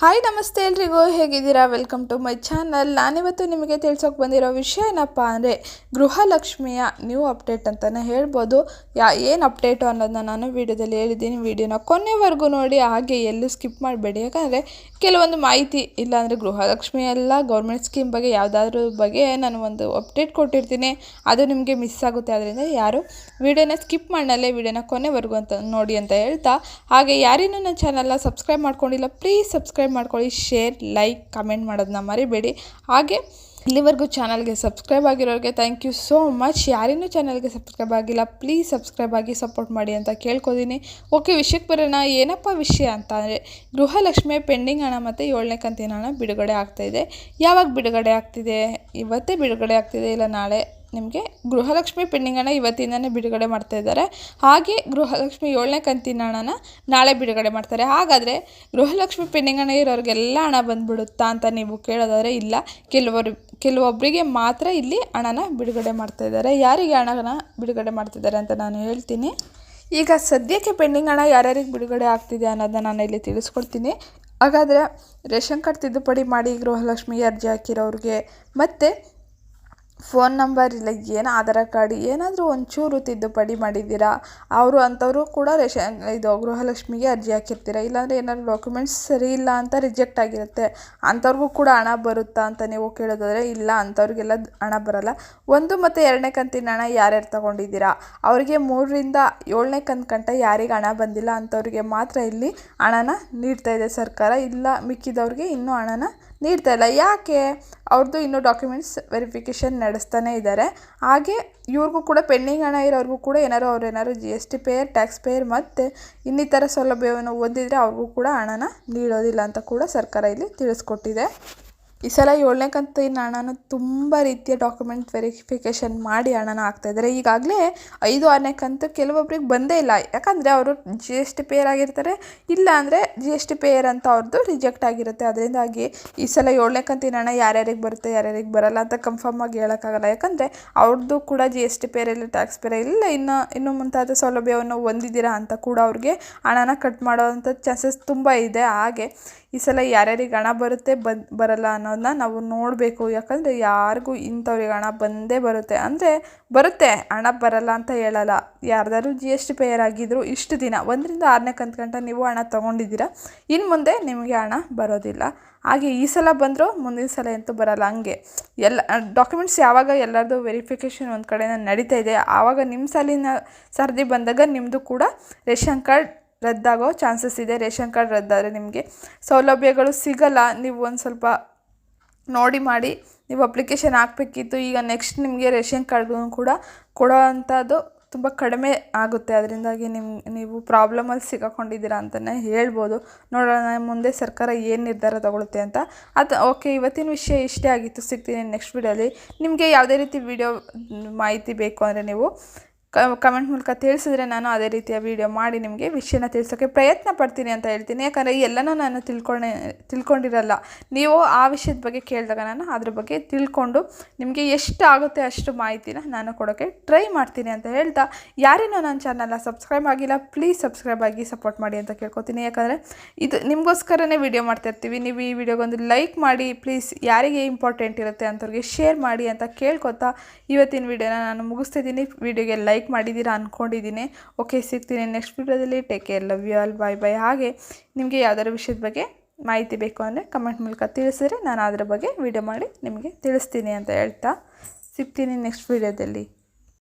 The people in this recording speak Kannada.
ಹಾಯ್ ನಮಸ್ತೆ ಎಲ್ರಿಗೂ. ಹೇಗಿದ್ದೀರಾ? ವೆಲ್ಕಮ್ ಟು ಮೈ ಚಾನಲ್ ನಾನಿವತ್ತು ನಿಮಗೆ ತಿಳ್ಸೋಕೆ ಬಂದಿರೋ ವಿಷಯ ಏನಪ್ಪ ಅಂದರೆ, ಗೃಹಲಕ್ಷ್ಮಿಯ ನ್ಯೂ ಅಪ್ಡೇಟ್ ಅಂತಲೇ ಹೇಳ್ಬೋದು. ಯಾ, ಏನು ಅಪ್ಡೇಟು ಅನ್ನೋದನ್ನ ನಾನು ವಿಡಿಯೋದಲ್ಲಿ ಹೇಳಿದ್ದೀನಿ. ವಿಡಿಯೋನ ಕೊನೆವರೆಗೂ ನೋಡಿ, ಹಾಗೆ ಎಲ್ಲೂ ಸ್ಕಿಪ್ ಮಾಡಬೇಡಿ. ಯಾಕಂದರೆ, ಕೆಲವೊಂದು ಮಾಹಿತಿ ಇಲ್ಲಾಂದರೆ ಗೃಹಲಕ್ಷ್ಮಿ ಎಲ್ಲ ಗೌರ್ಮೆಂಟ್ ಸ್ಕೀಮ್ ಬಗ್ಗೆ ಯಾವುದಾದ್ರೂ ಬಗ್ಗೆ ನಾನು ಒಂದು ಅಪ್ಡೇಟ್ ಕೊಟ್ಟಿರ್ತೀನಿ. ಅದು ನಿಮಗೆ ಮಿಸ್ ಆಗುತ್ತೆ. ಅದರಿಂದ ಯಾರು ವಿಡಿಯೋನ ಸ್ಕಿಪ್ ಮಾಡಲೇ ವಿಡಿಯೋನ ಕೊನೆವರೆಗೂ ಅಂತ ನೋಡಿ ಅಂತ ಹೇಳ್ತಾ. ಹಾಗೆ ಯಾರೇನೂ ನನ್ನ ಚಾನಲ್ನ ಸಬ್ಸ್ಕ್ರೈಬ್ ಮಾಡ್ಕೊಂಡಿಲ್ಲ ಪ್ಲೀಸ್ ಸಬ್ಸ್ಕ್ರೈಬ್ ಮಾಡ್ಕೊಳ್ಳಿ ಶೇರ್ ಲೈಕ್ ಕಮೆಂಟ್ ಮಾಡೋದನ್ನ ಮರಿಬೇಡಿ. ಹಾಗೆ ಇಲ್ಲಿವರೆಗೂ ಚಾನಲ್ಗೆ ಸಬ್ಸ್ಕ್ರೈಬ್ ಆಗಿರೋರಿಗೆ ಥ್ಯಾಂಕ್ ಯು ಸೋ ಮಚ್ ಯಾರಿನೂ ಚಾನಲ್ಗೆ ಸಬ್ಸ್ಕ್ರೈಬ್ ಆಗಿಲ್ಲ ಪ್ಲೀಸ್ ಸಬ್ಸ್ಕ್ರೈಬ್ ಆಗಿ ಸಪೋರ್ಟ್ ಮಾಡಿ ಅಂತ ಕೇಳ್ಕೊತೀನಿ. ಓಕೆ ವಿಷಯಕ್ಕೆ ಬರೋಣ. ಏನಪ್ಪ ವಿಷಯ ಅಂತ ಅಂದರೆ ಗೃಹಲಕ್ಷ್ಮಿ ಪೆಂಡಿಂಗ್ ಹಣ ಮತ್ತು ಏಳನೇ ಕಂತಿನ ಹಣ ಬಿಡುಗಡೆ ಆಗ್ತಾಯಿದೆ ಯಾವಾಗ ಬಿಡುಗಡೆ ಆಗ್ತಿದೆ? ಇವತ್ತೇ ಬಿಡುಗಡೆ ಆಗ್ತಿದೆ ಇಲ್ಲ ನಾಳೆ? ನಿಮಗೆ ಗೃಹಲಕ್ಷ್ಮಿ ಪೆಂಡಿಂಗ್ ಇವತ್ತಿಂದನೇ ಬಿಡುಗಡೆ ಮಾಡ್ತಾ ಇದ್ದಾರೆ. ಹಾಗೆ ಗೃಹಲಕ್ಷ್ಮಿ ಏಳನೇ ಕಂತಿನ ಹಣನ ನಾಳೆ ಬಿಡುಗಡೆ ಮಾಡ್ತಾರೆ. ಹಾಗಾದರೆ ಗೃಹಲಕ್ಷ್ಮಿ ಪೆಂಡಿಂಗ್ ಇರೋರಿಗೆಲ್ಲ ಹಣ ಬಂದುಬಿಡುತ್ತಾ ಅಂತ ನೀವು ಕೇಳೋದಾದರೆ ಇಲ್ಲ. ಕೆಲವರು ಕೆಲವೊಬ್ಬರಿಗೆ ಮಾತ್ರ ಇಲ್ಲಿ ಹಣನ ಬಿಡುಗಡೆ ಮಾಡ್ತಾ ಇದ್ದಾರೆ. ಯಾರಿಗೆ ಹಣನ ಬಿಡುಗಡೆ ಮಾಡ್ತಿದ್ದಾರೆ ಅಂತ ನಾನು ಹೇಳ್ತೀನಿ. ಈಗ ಸದ್ಯಕ್ಕೆ ಪೆಂಡಿಂಗ್ ಹಣ ಯಾರ್ಯಾರಿಗೆ ಬಿಡುಗಡೆ ಆಗ್ತಿದೆ ಅನ್ನೋದನ್ನ ನಾನು ಇಲ್ಲಿ ತಿಳಿಸ್ಕೊಡ್ತೀನಿ. ಹಾಗಾದರೆ ರೇಷನ್ ಕಾರ್ಡ್ ತಿದ್ದುಪಡಿ ಮಾಡಿ ಗೃಹಲಕ್ಷ್ಮಿ ಅರ್ಜಿ ಹಾಕಿರೋರಿಗೆ, ಮತ್ತು ಫೋನ್ ನಂಬರ್ ಇಲ್ಲ, ಏನು ಆಧಾರ ಕಾರ್ಡ್, ಏನಾದರೂ ಒಂಚೂರು ತಿದ್ದುಪಡಿ ಮಾಡಿದ್ದೀರಾ? ಅವರು ಅಂಥವರು ಕೂಡ ರೇಷನ್, ಇದು ಗೃಹಲಕ್ಷ್ಮಿಗೆ ಅರ್ಜಿ ಹಾಕಿರ್ತೀರ? ಇಲ್ಲಾಂದರೆ ಏನಾದರೂ ಡಾಕ್ಯುಮೆಂಟ್ಸ್ ಸರಿ ಇಲ್ಲ ಅಂತ ರಿಜೆಕ್ಟ್ ಆಗಿರುತ್ತೆ. ಅಂಥವ್ರಿಗೂ ಕೂಡ ಹಣ ಬರುತ್ತಾ ಅಂತ ನೀವು ಕೇಳೋದಾದರೆ, ಇಲ್ಲ, ಅಂಥವ್ರಿಗೆಲ್ಲ ಹಣ ಬರಲ್ಲ. ಒಂದು ಮತ್ತು ಎರಡನೇ ಕಂತಿನ ಹಣ ಯಾರ್ಯಾರು ತೊಗೊಂಡಿದ್ದೀರಾ? ಅವರಿಗೆ ಮೂರರಿಂದ ಏಳನೇ ಕಂತು ಕಂಟ ಯಾರಿಗೆ ಹಣ ಬಂದಿಲ್ಲ, ಅಂಥವ್ರಿಗೆ ಮಾತ್ರ ಇಲ್ಲಿ ಹಣನ ನೀಡ್ತಾ ಇದೆ ಸರ್ಕಾರ. ಇಲ್ಲ, ಮಿಕ್ಕಿದವ್ರಿಗೆ ಇನ್ನೂ ಹಣನ ನೀಡ್ತಾ ಇಲ್ಲ. ಯಾಕೆ? ಅವ್ರದ್ದು ಇನ್ನೂ ಡಾಕ್ಯುಮೆಂಟ್ಸ್ ವೆರಿಫಿಕೇಷನ್ ನಡೆಸ್ತಾನೇ ಇದ್ದಾರೆ ಹಾಗೆ ಇವ್ರಿಗೂ ಕೂಡ ಪೆಂಡಿಂಗ್ ಹಣ ಇರೋರಿಗೂ ಕೂಡ ಏನಾರು ಅವ್ರು ಏನಾದ್ರು G S T payer tax payer ಮತ್ತು ಇನ್ನಿತರ ಸೌಲಭ್ಯವನ್ನು ಹೊಂದಿದ್ರೆ ಅವ್ರಿಗೂ ಕೂಡ ಹಣನ ನೀಡೋದಿಲ್ಲ ಅಂತ ಕೂಡ ಸರ್ಕಾರ ಇಲ್ಲಿ ತಿಳಿಸ್ಕೊಟ್ಟಿದೆ. ಈ ಸಲ ಏಳನೇ ಕಂತಿನ ಹಣನ ತುಂಬ ರೀತಿಯ ಡಾಕ್ಯುಮೆಂಟ್ ವೆರಿಫಿಕೇಷನ್ ಮಾಡಿ ಹಣನ ಹಾಕ್ತಾಯಿದ್ದಾರೆ ಈಗಾಗಲೇ ಐದು, ಆರನೇ ಕಂತು ಕೆಲವೊಬ್ರಿಗೆ ಬಂದೇ ಇಲ್ಲ. ಯಾಕಂದರೆ ಅವರು ಜಿ ಎಸ್ ಟಿ ಪೇಯರ್ ಆಗಿರ್ತಾರೆ. ಇಲ್ಲ ಅಂದರೆ ಜಿ ಎಸ್ ಟಿ ಪೇಯರ್ ಅಂತ ಅವ್ರದ್ದು ರಿಜೆಕ್ಟ್ ಆಗಿರುತ್ತೆ. ಅದರಿಂದಾಗಿ ಈ ಸಲ ಏಳನೇ ಕಂತಿನ ಹಣ ಯಾರ್ಯಾರಿಗೆ ಬರುತ್ತೆ, ಯಾರ್ಯಾರಿಗೆ ಬರಲ್ಲ ಅಂತ ಕನ್ಫರ್ಮ್ ಆಗಿ ಹೇಳೋಕ್ಕಾಗಲ್ಲ. ಯಾಕಂದರೆ ಅವ್ರದ್ದು ಕೂಡ ಜಿ ಎಸ್ ಟಿ ಪೇರ್ ಇಲ್ಲ ಟ್ಯಾಕ್ಸ್ ಪೇರ್ ಇಲ್ಲ. ಇನ್ನು ಇನ್ನು ಮುಂತಾದ ಸೌಲಭ್ಯವನ್ನು ಹೊಂದಿದ್ದೀರಾ ಅಂತ ಕೂಡ ಅವ್ರಿಗೆ ಹಣನ ಕಟ್ ಮಾಡೋವಂಥ ಚಾನ್ಸಸ್ ತುಂಬ ಇದೆ. ಹಾಗೆ ಈ ಸಲ ಯಾರ್ಯಾರಿಗೆ ಹಣ ಬರುತ್ತೆ ಬರಲ್ಲ ಬರಲ್ಲ ಅನ್ನೋದನ್ನ ನಾವು ನೋಡಬೇಕು. ಯಾಕಂದರೆ ಯಾರಿಗೂ ಇಂಥವ್ರಿಗೆ ಹಣ ಬಂದೇ ಬರುತ್ತೆ. ಅಂದರೆ ಬರುತ್ತೆ. ಹಣ ಬರಲ್ಲ ಅಂತ ಹೇಳಲ್ಲ. ಯಾರ್ದಾದ್ರು ಜಿ ಎಸ್ ಟಿ ಪೇಯರ್ ಆಗಿದ್ರು ಇಷ್ಟು ದಿನ, ಒಂದರಿಂದ ಆರನೇ ಕಂತು ಗಂಟ ನೀವು ಹಣ ತೊಗೊಂಡಿದ್ದೀರಾ. ಇನ್ನು ಮುಂದೆ ನಿಮಗೆ ಹಣ ಬರೋದಿಲ್ಲ. ಹಾಗೆ ಈ ಸಲ ಬಂದರೂ ಮುಂದಿನ ಸಲ ಅಂತೂ ಬರಲ್ಲ. ಹಂಗೆ ಎಲ್ಲ ಡಾಕ್ಯುಮೆಂಟ್ಸ್ ಯಾವಾಗ ಎಲ್ಲರದು ವೆರಿಫಿಕೇಷನ್ ಒಂದು ಕಡೆ ನಡೀತಾ ಇದೆ, ಆವಾಗ ನಿಮ್ಮ ಸಾಲಿನ ಸರದಿ ಬಂದಾಗ ನಿಮ್ಮದು ಕೂಡ ರೇಷನ್ ಕಾರ್ಡ್ ರದ್ದಾಗೋ ಚಾನ್ಸಸ್ ಇದೆ. ರೇಷನ್ ಕಾರ್ಡ್ ರದ್ದಾದರೆ ನಿಮಗೆ ಸೌಲಭ್ಯಗಳು ಸಿಗಲ್ಲ. ನೀವು ಒಂದು ಸ್ವಲ್ಪ ನೋಡಿ ಮಾಡಿ ನೀವು ಅಪ್ಲಿಕೇಶನ್ ಹಾಕಬೇಕಿತ್ತು, ಈಗ ನೆಕ್ಸ್ಟ್ ನಿಮಗೆ ರೇಷನ್ ಕಾರ್ಡ್ಗೂ ಕೂಡ ಕೊಡೋ ಅಂಥದ್ದು ತುಂಬ ಕಡಿಮೆ ಆಗುತ್ತೆ. ಅದರಿಂದಾಗಿ ನಿಮ್ಮ ನೀವು ಪ್ರಾಬ್ಲಮಲ್ಲಿ ಸಿಗಾಕೊಂಡಿದ್ದೀರಾ ಅಂತಲೇ ಹೇಳ್ಬೋದು. ನೋಡೋಣ, ಮುಂದೆ ಸರ್ಕಾರ ಏನು ನಿರ್ಧಾರ ತಗೊಳುತ್ತೆ ಅಂತ. ಅದು ಓಕೆ ಇವತ್ತಿನ ವಿಷಯ ಇಷ್ಟೇ ಆಗಿತ್ತು. ಸಿಗ್ತೀನಿ ನೆಕ್ಸ್ಟ್ ವಿಡಿಯೋಲಿ ನಿಮಗೆ ಯಾವುದೇ ರೀತಿ ವಿಡಿಯೋ ಮಾಹಿತಿ ಬೇಕು ಅಂದರೆ ನೀವು ಕಮೆಂಟ್ ಮೂಲಕ ತಿಳಿಸಿದ್ರೆ ನಾನು ಅದೇ ರೀತಿಯ ವಿಡಿಯೋ ಮಾಡಿ ನಿಮಗೆ ವಿಷಯನ ತಿಳಿಸೋಕ್ಕೆ ಪ್ರಯತ್ನ ಪಡ್ತೀನಿ ಅಂತ ಹೇಳ್ತೀನಿ. ಯಾಕಂದರೆ ಎಲ್ಲನೂ ನಾನು ತಿಳ್ಕೊಂಡೆ ತಿಳ್ಕೊಂಡಿರಲ್ಲ. ನೀವು ಆ ವಿಷಯದ ಬಗ್ಗೆ ಕೇಳಿದಾಗ ನಾನು ಅದ್ರ ಬಗ್ಗೆ ತಿಳ್ಕೊಂಡು ನಿಮಗೆ ಎಷ್ಟು ಆಗುತ್ತೆ ಅಷ್ಟು ಮಾಹಿತಿನ ನಾನು ಕೊಡೋಕ್ಕೆ ಟ್ರೈ ಮಾಡ್ತೀನಿ ಅಂತ ಹೇಳ್ತಾ ಯಾರೇನೋ ನನ್ನ ಚಾನಲ್ನ ಸಬ್ಸ್ಕ್ರೈಬ್ ಆಗಿಲ್ಲ ಪ್ಲೀಸ್ ಸಬ್ಸ್ಕ್ರೈಬ್ ಆಗಿ ಸಪೋರ್ಟ್ ಮಾಡಿ ಅಂತ ಕೇಳ್ಕೊತೀನಿ. ಯಾಕಂದರೆ ಇದು ನಿಮಗೋಸ್ಕರನೇ ವಿಡಿಯೋ ಮಾಡ್ತಾಯಿರ್ತೀವಿ ನೀವು ಈ ವಿಡಿಯೋಗೊಂದು ಲೈಕ್ ಮಾಡಿ ಪ್ಲೀಸ್ ಯಾರಿಗೆ ಇಂಪಾರ್ಟೆಂಟ್ ಇರುತ್ತೆ ಅಂತವ್ರಿಗೆ ಶೇರ್ ಮಾಡಿ ಅಂತ ಕೇಳ್ಕೊತಾ ಇವತ್ತಿನ ವಿಡಿಯೋನ ನಾನು ಮುಗಿಸ್ತಿದ್ದೀನಿ. ವಿಡಿಯೋಗೆ ಲೈಕ್ ಮಾಡಿದ್ದೀರಾ ಅಂದ್ಕೊಂಡಿದ್ದೀನಿ ಓಕೆ ಸಿಗ್ತೀನಿ ನೆಕ್ಸ್ಟ್ ವಿಡಿಯೋದಲ್ಲಿ. Take care love you all bye bye ಹಾಗೆ ನಿಮಗೆ ಯಾವ್ದಾದ್ರು ವಿಷಯದ ಬಗ್ಗೆ ಮಾಹಿತಿ ಬೇಕು ಅಂದರೆ ಕಮೆಂಟ್ ಮೂಲಕ ತಿಳಿಸಿದ್ರೆ ನಾನು ಅದರ ಬಗ್ಗೆ ವಿಡಿಯೋ ಮಾಡಿ ನಿಮಗೆ ತಿಳಿಸ್ತೀನಿ ಅಂತ ಹೇಳ್ತಾ ಸಿಗ್ತೀನಿ ನೆಕ್ಸ್ಟ್ ವಿಡಿಯೋದಲ್ಲಿ.